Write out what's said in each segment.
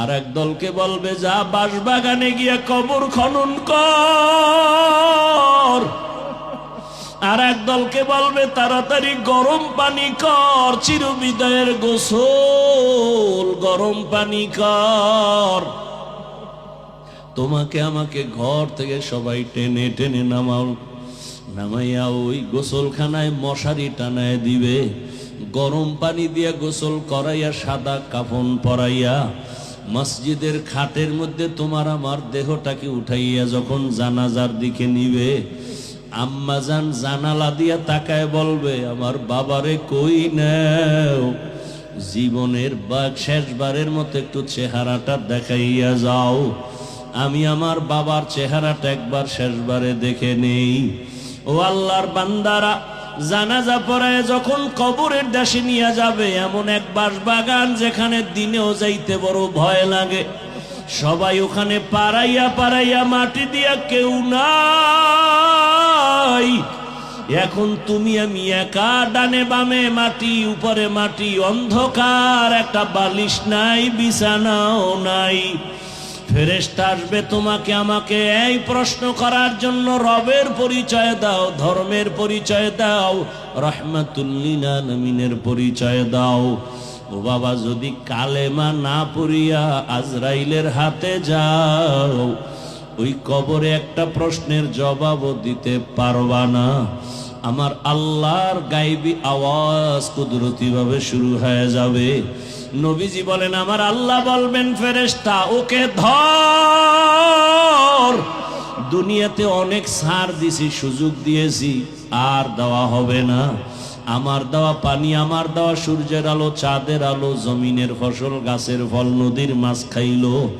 আর এক দলকে বলবে, যা বাঁশবাগানে গিয়ে কবর খনন কর। আর এক দলকে বলবে, তাড়াতাড়ি গরম পানি কর, চিরবিদায়ের গোসল গরম পানি কর। তোমাকে আমাকে ঘর থেকে সবাই টেনে টেনে নামাও, নামাইয়া ওই গোসলখানায় মশারি টানায় দিবে। গরম পানি দিয়ে গোসল করাইয়া সাদা কাফন পরাইয়া মসজিদের খাটের মধ্যে তোমার আমার দেহটাকে উঠাইয়া যখন জানাজার দিকে নিবে আম্মাজান জানালা দিয়া তাকায় বলবে, আমার বাবারে কই নেও? জীবনের বা শেষবারের মতো একটু চেহারাটা দেখাইয়া যাও। আমি আমার বাবার চেহারাটা একবার শেষবারে দেখে নেই। ও আল্লাহর বান্দারা জানাজা পড়ায় যখন কবরের দেশে নিয়ে যাবে, এমন এক বাস বাগান যেখানে দিনেও যাইতে বড় ভয় লাগে। সবাই ওখানে পাড়াইয়া পাড়াইয়া মাটি দিয়া কেউ নাই। এখন তুমি আমি একা ডানে বামে মাটি, উপরে মাটি, অন্ধকার, একটা বালিশ নাই, বিছানাও নাই। ফেরেস্তা আসবে তোমাকে আমাকে এই প্রশ্ন করার জন্য রবের পরিচয় দাও, ধর্মের পরিচয় দাও রহমাতুল্লিনা নমিনের পরিচয় দাও। ও বাবা, যদি কালেমা না পড়িয়া আজরাইলের হাতে যাও, ওই কবরে একটা প্রশ্নের জবাবও দিতে পারবা না। আমার আল্লাহর গাইবি আওয়াজ কুদরতি ভাবে শুরু হয়ে যাবে। নবীজি বলেন, আমার আল্লাহ বলবেন ফেরেস্তা ওকে ধর। দুনিয়াতে অনেক সার দিছি, সুযোগ দিয়েছি, আর দেওয়া হবে না। আমার দেওয়া পানি, আমার দেওয়া সূর্যের আলো, চাঁদের আলো, জমিনের ফসল, গাছের ফল, নদীর মাছ খাইলো।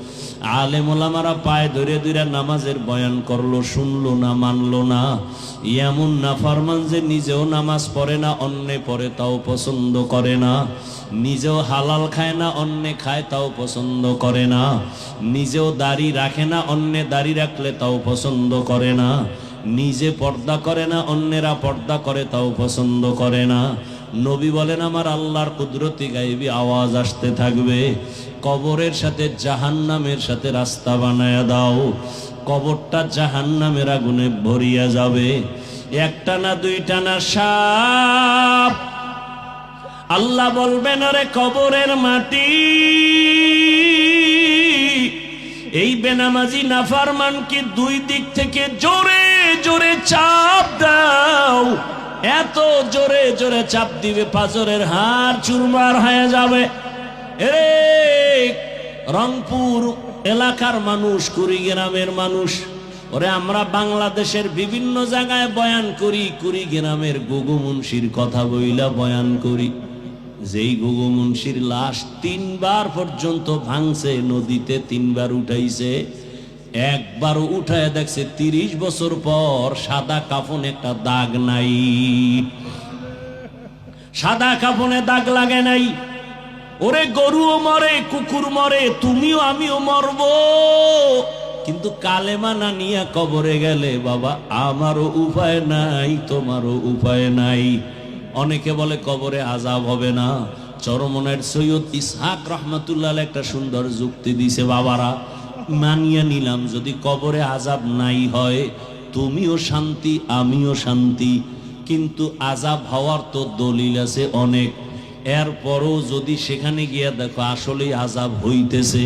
আলেম ওলামারা পায়ে ধরে ধরে নামাজের বয়ান করল, শুনলো না, মানলো না। এমন না ফরমান যে নিজেও নামাজ পড়ে না, অন্যে পড়ে তাও পছন্দ করে না। নিজেও হালাল খায় না, অন্যে খায় তাও পছন্দ করে না। নিজেও দাড়ি রাখে না, অন্যে দাড়ি রাখলে তাও পছন্দ করে না। নিজে পর্দা করে না, অন্যেরা পর্দা করে, তাও পছন্দ করে না। নবী বলেন, আমার আল্লাহর কুদরতি গাইবি আওয়াজ আসতে থাকবে। কবরের সাথে জাহান্নামের সাথে রাস্তা বানায়া দাও। কবরটা জাহান্নামের আগুনে ভরিয়া যাবে। একটা না দুইটা না সাপ। আল্লাহ বলবেন, আরে কবরের মাটি এই বেনামাজি নাফারমানকে দুই দিক থেকে জোরে জোরে চাপ দাও? এত জোরে জোরে চাপ দিবে পাজরের হাড় চুরমার হয়ে যাবে। এরে, রংপুর এলাকার মানুষ, কুড়িগ্রামের মানুষ, ওরে আমরা বাংলাদেশের বিভিন্ন জায়গায় বয়ান করি, কুড়িগ্রামের গুগু মুন্সির কথা বইলা বয়ান করি। যেই গুগু মুন্সির লাশ তিনবার পর্যন্ত ভাঙছে, নদীতে তিনবার উঠাইছে, একবার উঠায় দেখছে তিরিশ বছর পর সাদা কাফন একটা দাগ নাই। সাদা কাফনে দাগ লাগে নাই। ওরে গরুও মরে, কুকুর মরে, তুমিও আমিও মরব। কিন্তু কালেমা না নিয়ে কবরে গেলে, বাবা, আমারও উপায় নাই, তোমারও উপায় নাই। অনেকে বলে কবরে আজাব হবে না। চরমনের সৈয়দ ইসহাক রহমতুল্লাহ একটা সুন্দর যুক্তি দিছে বাবারা, মানিয়ে নিলাম, যদি কবরে আজাব নাই হয়, তুমিও শান্তি, আমিও শান্তি। কিন্তু আজাব হওয়ার তো দলিল আছে অনেক। এরপরও যদি সেখানে গিয়ে দেখো আসলেই আজাব হইতেছে,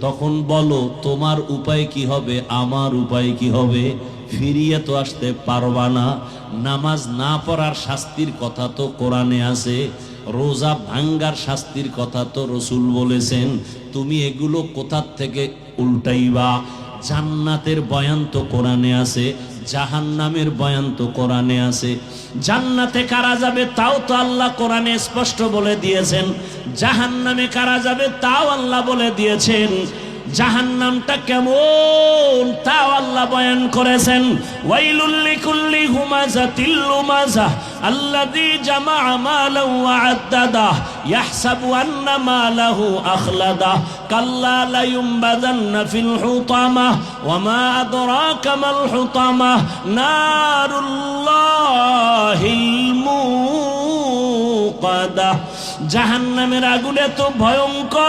তখন বলো, তোমার উপায় কি হবে, আমার উপায় কি হবে? ফিরিয়ে তো আসতে পারবা না। নামাজ না পড়ার শাস্তির কথা তো কোরআনে আছে, রোজা ভাঙ্গার শাস্তির কথা তো রসুল বলেছেন। তুমি এগুলো কোথার থেকে উল্টাইবা? জান্নাতের বয়ান তো কোরআনে আছে, জাহান্নামের বয়ান তো কোরআনে আছে। জান্নাতে কারা যাবে তাও তো আল্লাহ কোরআনে স্পষ্ট বলে দিয়েছেন। জাহান্নামে কারা যাবে তাও আল্লাহ বলে দিয়েছেন। জাহান্নামটা কেমন তাও আল্লাহ বয়ান করেছেন। ওয়াইলুল্লি কুল্লি হুমাজাতিল লুমাজা আল্লাযী জামা মালা ওয়া আদ্দাদা ইয়াহসাবু আন্না মালাহু আখলাদা কাল্লা লা ইউমবাদান্না ফিল হুতামা ওয়া মা আদরাকা মাল হুতামা নারুল্লাহিল মুকাদা। জাহান্নামের আগুন এত ভয়ঙ্কর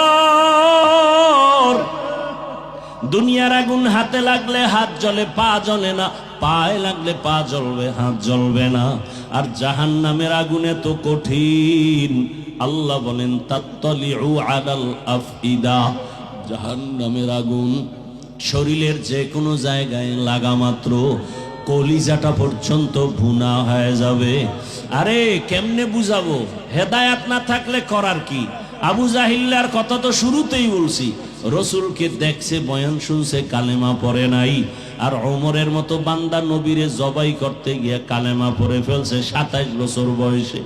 দুনিয়ার আগুন হাতে লাগলে হাত জ্বলে, পা জ্বলে না। পায়ে লাগলে পা জ্বলবে, হাত জ্বলবে না। আর জাহান নামের আগুনে তো কঠিন। আল্লাহ বলেন, তাত্তলিউ আলাল আফইদা। জাহান নামের আগুন শরীরের যে কোনো জায়গায় লাগা মাত্র। কলিজাটা পর্যন্ত ভুনা হয়ে যাবে। আরে, কেমনে বুঝাবো? হেদায়াত না থাকলে করার কি? আবু জাহিল্লার কথা তো শুরুতেই বলছি। রসুলকে দেখছে, বয়ান শুনছে, কালেমা পরে নাই। আর অমরের মতো বান্দা নবীরে জবাই করতে গিয়ে কালেমা পরে ফেলছে সাতাইশ বছর বয়সে।